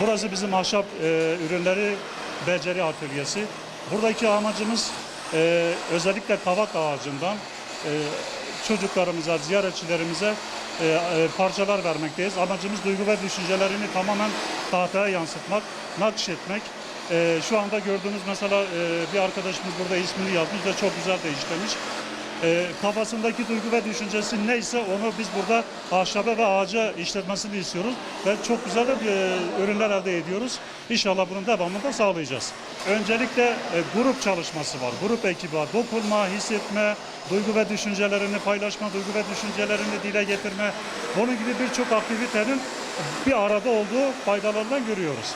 Burası bizim ahşap e, ürünleri beceri atölyesi. Buradaki amacımız e, özellikle kavak ağacından e, çocuklarımıza, ziyaretçilerimize e, e, parçalar vermekteyiz. Amacımız duygu ve düşüncelerini tamamen tahtaya yansıtmak, nakşetmek. E, şu anda gördüğünüz mesela e, bir arkadaşımız burada ismini yazmış ve çok güzel de işlemiş. E, kafasındaki duygu ve düşüncesi neyse onu biz burada ahşaba ve ağaca işletmesini istiyoruz ve çok güzel de e, ürünler elde ediyoruz. İnşallah bunun devamını da sağlayacağız. Öncelikle e, grup çalışması var, grup ekibi var. Dokunma, hissetme, duygu ve düşüncelerini paylaşma, duygu ve düşüncelerini dile getirme. Bunun gibi birçok aktivitenin bir arada olduğu faydalarından görüyoruz.